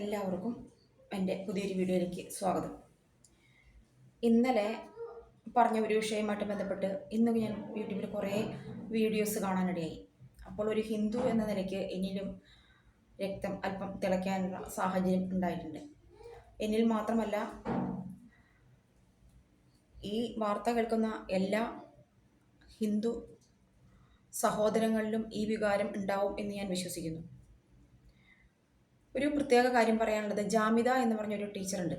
എല്ലാവർക്കും എന്റെ പുതിയൊരു വീഡിയോയിലേക്ക് സ്വാഗതം. ഇന്നലെ പറഞ്ഞ ഒരു വിഷയവുമായിട്ട് ബന്ധപ്പെട്ട് ഇന്ന് ഞാൻ യൂട്യൂബിൽ കുറേ വീഡിയോസ് കാണാനിടയായി. അപ്പോൾ ഒരു ഹിന്ദു എന്ന നിലയ്ക്ക് എന്നിലും രക്തം അല്പം തിളയ്ക്കാനുള്ള സാഹചര്യം ഉണ്ടായിട്ടുണ്ട്. എന്നിൽ മാത്രമല്ല ഈ വാർത്ത കേൾക്കുന്ന എല്ലാ ഹിന്ദു സഹോദരങ്ങളിലും ഈ വികാരം ഉണ്ടാവും എന്ന് ഞാൻ വിശ്വസിക്കുന്നു. ഒരു പ്രത്യേക കാര്യം പറയാനുള്ളത്. ജാമിത എന്ന് പറഞ്ഞൊരു ടീച്ചറുണ്ട്.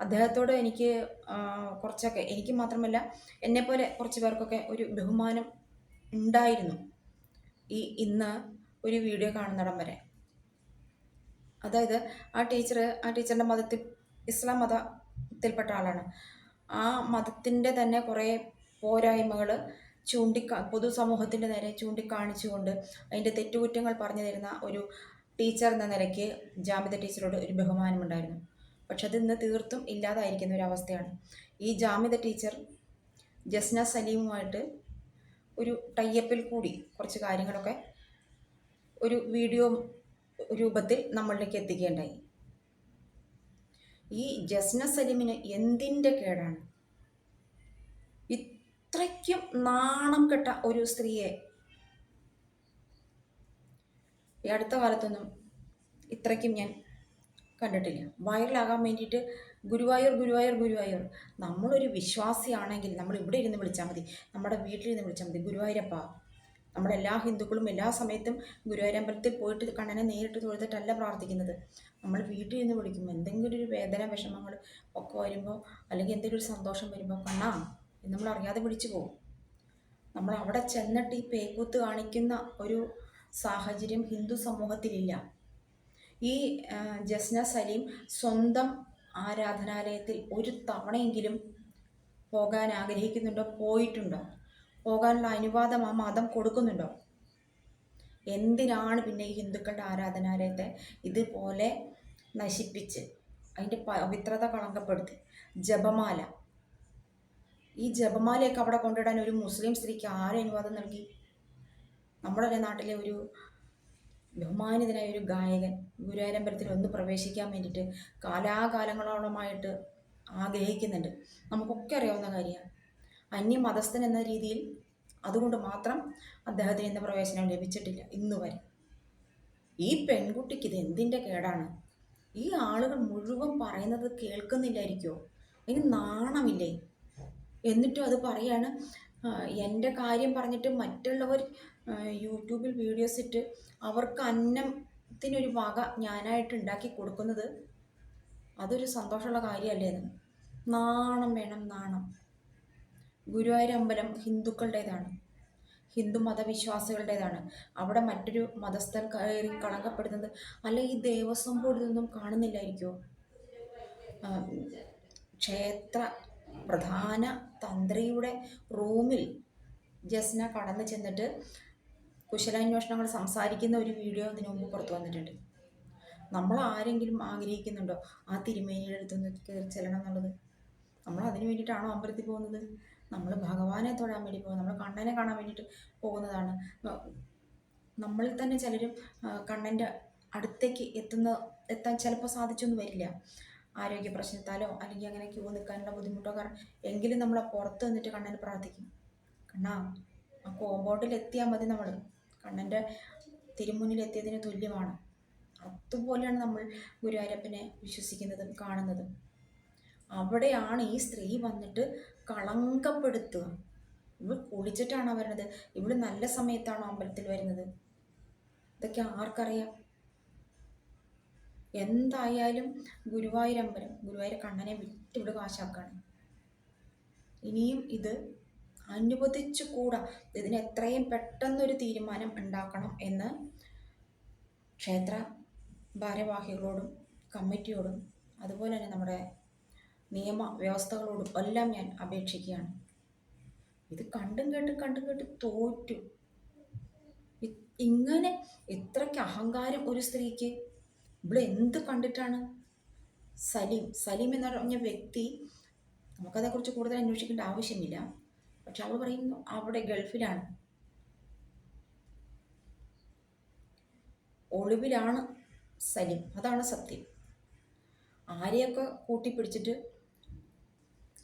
അദ്ദേഹത്തോട് എനിക്ക് കുറച്ചൊക്കെ എനിക്ക് മാത്രമല്ല എന്നെപ്പോലെ കുറച്ച് പേർക്കൊക്കെ ഒരു ബഹുമാനം ഉണ്ടായിരുന്നു ഈ ഇന്ന് ഒരു വീഡിയോ കാണുന്നിടം വരെ. അതായത് ആ ടീച്ചർ ആ ടീച്ചറിന്റെ മതത്തിൽ ഇസ്ലാം മതത്തിൽപ്പെട്ട ആളാണ്. ആ മതത്തിന്റെ തന്നെ കുറേ പോരായ്മകൾ ചൂണ്ടിക്കാ പൊതുസമൂഹത്തിന്റെ നേരെ ചൂണ്ടിക്കാണിച്ചുകൊണ്ട് അതിന്റെ തെറ്റുകുറ്റങ്ങൾ പറഞ്ഞു തരുന്ന ഒരു ടീച്ചർ എന്ന നിലയ്ക്ക് ജാമ്യത ടീച്ചറോട് ഒരു ബഹുമാനമുണ്ടായിരുന്നു. പക്ഷെ അത് ഇന്ന് തീർത്തും ഇല്ലാതായിരിക്കുന്ന ഒരു അവസ്ഥയാണ്. ഈ ജാമ്യത ടീച്ചർ ജസ്ന സലീമുമായിട്ട് ഒരു ടൈയപ്പിൽ കൂടി കുറച്ച് കാര്യങ്ങളൊക്കെ ഒരു വീഡിയോ രൂപത്തിൽ നമ്മളിലേക്ക് എത്തിക്കേണ്ടായി. ഈ ജസ്ന സലീമിന് എന്തിന്റെ കേടാണ്? ഇത്രയ്ക്കും നാണം കെട്ട ഒരു സ്ത്രീയെ ഈ അടുത്ത കാലത്തൊന്നും ഇത്രയ്ക്കും ഞാൻ കണ്ടിട്ടില്ല. വൈറലാകാൻ വേണ്ടിയിട്ട് ഗുരുവായൂർ ഗുരുവായൂർ ഗുരുവായൂർ. നമ്മളൊരു വിശ്വാസിയാണെങ്കിൽ നമ്മൾ ഇവിടെ ഇരുന്ന് വിളിച്ചാൽ മതി. നമ്മുടെ വീട്ടിലിരുന്ന് വിളിച്ചാൽ മതി. ഗുരുവായൂരപ്പ നമ്മുടെ എല്ലാ ഹിന്ദുക്കളും എല്ലാ സമയത്തും ഗുരുവായൂരമ്പലത്തിൽ പോയിട്ട് കണ്ണനെ നേരിട്ട് തൊഴുതിട്ടല്ല പ്രാർത്ഥിക്കുന്നത്. നമ്മൾ വീട്ടിൽ നിന്ന് വിളിക്കും എന്തെങ്കിലും ഒരു വേദന വിഷമങ്ങൾ ഒക്കെ വരുമ്പോൾ അല്ലെങ്കിൽ എന്തെങ്കിലും ഒരു സന്തോഷം വരുമ്പോൾ കണ്ണാ നമ്മൾ അറിയാതെ വിളിച്ചു പോകും. നമ്മൾ അവിടെ ചെന്നിട്ട് ഈ പേക്കൂത്ത് കാണിക്കുന്ന ഒരു സാഹചര്യം ഹിന്ദു സമൂഹത്തിലില്ല. ഈ ജസ്ന സലീം സ്വന്തം ആരാധനാലയത്തിൽ ഒരു തവണയെങ്കിലും പോകാൻ ആഗ്രഹിക്കുന്നുണ്ടോ? പോയിട്ടുണ്ടോ? പോകാനുള്ള അനുവാദം ആ മതം കൊടുക്കുന്നുണ്ടോ? എന്തിനാണ് പിന്നെ ഈ ഹിന്ദുക്കളുടെ ആരാധനാലയത്തെ ഇതുപോലെ നശിപ്പിച്ച് അതിന്റെ പവിത്രത കളങ്കപ്പെടുത്തി? ജപമാല. ഈ ജപമാലയൊക്കെ അവിടെ കൊണ്ടിടാൻ ഒരു മുസ്ലിം സ്ത്രീക്ക് ആരും അനുവാദം നൽകി? നമ്മുടെ നാട്ടിലെ ഒരു ബഹുമാനിതനായ ഒരു ഗായകൻ ഗുരുവായൂരമ്പലത്തിൽ ഒന്ന് പ്രവേശിക്കാൻ വേണ്ടിയിട്ട് കാലാകാലങ്ങളോളമായിട്ട് ആഗ്രഹിക്കുന്നുണ്ട്. നമുക്കൊക്കെ അറിയാവുന്ന കാര്യമാണ്. അന്യമതസ്ഥൻ എന്ന രീതിയിൽ അതുകൊണ്ട് മാത്രം അദ്ദേഹത്തിന് ഇന്ന് പ്രവേശനം ലഭിച്ചിട്ടില്ല ഇന്ന് വരെ. ഈ പെൺകുട്ടിക്ക് ഇത് എന്തിന്റെ കേടാണ്? ഈ ആളുകൾ മുഴുവൻ പറയുന്നത് കേൾക്കുന്നില്ലായിരിക്കുമോ അതിന് നാണമില്ലേ? എന്നിട്ടും അത് പറയാണ് എന്റെ കാര്യം പറഞ്ഞിട്ട് മറ്റുള്ളവർ യൂട്യൂബിൽ വീഡിയോസ് ഇട്ട് അവർക്ക് അന്നത്തിനൊരു വക ഞാനായിട്ട് ഉണ്ടാക്കി കൊടുക്കുന്നത് അതൊരു സന്തോഷമുള്ള കാര്യമല്ലേ എന്ന് നാണം വേണം നാണം. ഗുരുവായൂർ അമ്പലം ഹിന്ദുക്കളുടേതാണ്. ഹിന്ദു മതവിശ്വാസികളുടേതാണ്. അവിടെ മറ്റൊരു മതസ്ഥർ കയറി കളങ്കപ്പെടുന്നത് അല്ല ഈ ദേവസ്വം ബോർഡിൽ കാണുന്നില്ലായിരിക്കുമോ ക്ഷേത്ര പ്രധാന തന്ത്രിയുടെ റൂമിൽ ജസ്ന കടന്നു ചെന്നിട്ട് കുശലാന്വേഷണങ്ങൾ സംസാരിക്കുന്ന ഒരു വീഡിയോ അതിനു മുമ്പ് പുറത്തു വന്നിട്ടുണ്ട്. നമ്മൾ ആരെങ്കിലും ആഗ്രഹിക്കുന്നുണ്ടോ ആ തിരുമേനിയുടെ അടുത്തൊന്ന് കയറി ചെല്ലണം എന്നുള്ളത്? നമ്മൾ അതിന് വേണ്ടിയിട്ടാണോ അമ്പലത്തിൽ പോകുന്നത്? നമ്മൾ ഭഗവാനെ തൊഴാൻ വേണ്ടി പോകുന്നത്? നമ്മൾ കണ്ണനെ കാണാൻ വേണ്ടിയിട്ട് പോകുന്നതാണ്. നമ്മളിൽ തന്നെ ചിലരും കണ്ണന്റെ അടുത്തേക്ക് എത്തുന്ന എത്താൻ ചിലപ്പോൾ സാധിച്ചൊന്നും വരില്ല. ആരോഗ്യ പ്രശ്നത്താലോ അല്ലെങ്കിൽ അങ്ങനെ ക്യൂ നിൽക്കാനുള്ള ബുദ്ധിമുട്ടോ കാരണം എങ്കിലും നമ്മൾ പുറത്ത് നിന്നിട്ട് കണ്ണനെ പ്രാർത്ഥിക്കും. കണ്ണാ ആ കോമ്പൗണ്ടിൽ എത്തിയാൽ മതി നമ്മൾ. കണ്ണന്റെ തിരുമുന്നിൽ എത്തിയതിന് തുല്യമാണ്. അതുപോലെയാണ് നമ്മൾ ഗുരുവായൂരപ്പനെ വിശ്വസിക്കുന്നതും കാണുന്നതും. അവിടെയാണ് ഈ സ്ത്രീ വന്നിട്ട് കളങ്കപ്പെടുത്തുക. ഇവൾ കുളിച്ചിട്ടാണോ വരുന്നത്. ഇവൾ നല്ല സമയത്താണോ അമ്പലത്തിൽ വരുന്നത്? ഇതൊക്കെ ആർക്കറിയാം? എന്തായാലും ഗുരുവായൂരമ്പലം ഗുരുവായൂർ കണ്ണനെ വിട്ടിവിടെ കാശാക്കാണ്. ഇനിയും ഇത് അനുവദിച്ചു കൂടാ. ഇതിന് എത്രയും പെട്ടെന്നൊരു തീരുമാനം ഉണ്ടാക്കണം എന്ന് ക്ഷേത്ര ഭാരവാഹികളോടും കമ്മിറ്റിയോടും അതുപോലെ തന്നെ നമ്മുടെ നിയമ വ്യവസ്ഥകളോടും എല്ലാം ഞാൻ അപേക്ഷിക്കുകയാണ്. ഇത് കണ്ടും കേട്ടും കണ്ടും കേട്ട് തോറ്റു. ഇങ്ങനെ ഇത്രയ്ക്ക് അഹങ്കാരം ഒരു സ്ത്രീക്ക് ഇവിടെ എന്ത് കണ്ടിട്ടാണ്? സലീം സലീം എന്ന് പറഞ്ഞ വ്യക്തി നമുക്കതേക്കുറിച്ച് കൂടുതൽ അന്വേഷിക്കേണ്ട ആവശ്യമില്ല. പക്ഷെ അവൾ പറയുന്നു അവിടെ ഗൾഫിലാണ്. ഒളിവിലാണ് സലിം. അതാണ് സത്യം. ആരെയൊക്കെ കൂട്ടിപ്പിടിച്ചിട്ട്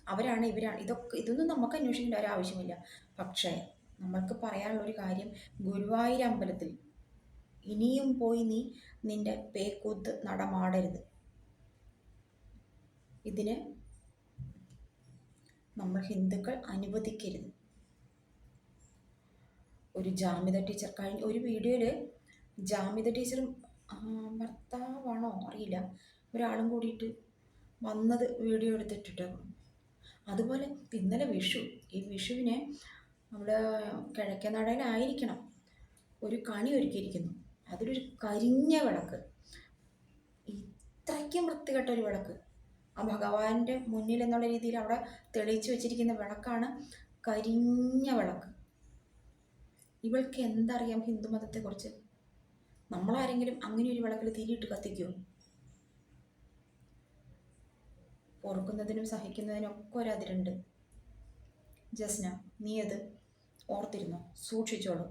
അവരാണ് ഇവരാണ്. ഇതൊക്കെ ഇതൊന്നും നമുക്ക് അന്വേഷിക്കേണ്ട ഒരു ആവശ്യമില്ല. പക്ഷേ നമ്മൾക്ക് പറയാനുള്ള ഒരു കാര്യം ഗുരുവായൂർ അമ്പലത്തിൽ ഇനിയും പോയി നീ നിന്റെ പേക്കൂത്ത് നടമാടരുത്. ഇതിന് നമ്മൾ ഹിന്ദുക്കൾ അനുവദിക്കരുത്. ഒരു ജാമിത ടീച്ചർ കഴിഞ്ഞ ഒരു വീഡിയോയിൽ ജാമിത ടീച്ചറും ഭർത്താവാണോ അറിയില്ല. ഒരാളും കൂടിയിട്ട് വന്നത് വീഡിയോ എടുത്തിട്ടിട്ട്. അതുപോലെ ഇന്നലെ വിഷു ഈ വിഷുവിനെ അവിടെ കിഴക്കനടയിലായിരിക്കണം ഒരു കണി ഒരുക്കിയിരിക്കുന്നു. അതിലൊരു കരിഞ്ഞ വിളക്ക്. ഇത്രയ്ക്കും വൃത്തികെട്ട ഒരു വിളക്ക്. ആ ഭഗവാന്റെ മുന്നിൽ എന്നുള്ള രീതിയിൽ അവിടെ തെളിയിച്ചു വെച്ചിരിക്കുന്ന വിളക്കാണ് കരിഞ്ഞ വിളക്ക്. ഇവൾക്ക് എന്തറിയാം ഹിന്ദു മതത്തെക്കുറിച്ച് നമ്മളാരെങ്കിലും അങ്ങനെ ഒരു വിളക്കിൽ തിരിയിട്ട് കത്തിക്കുമോ ഓർക്കുന്നതിനും സഹിക്കുന്നതിനും ഒക്കെ ഒരതിരുണ്ട് ജസ്ന നീ അത് ഓർത്തിരുന്നോ? സൂക്ഷിച്ചോളൂ.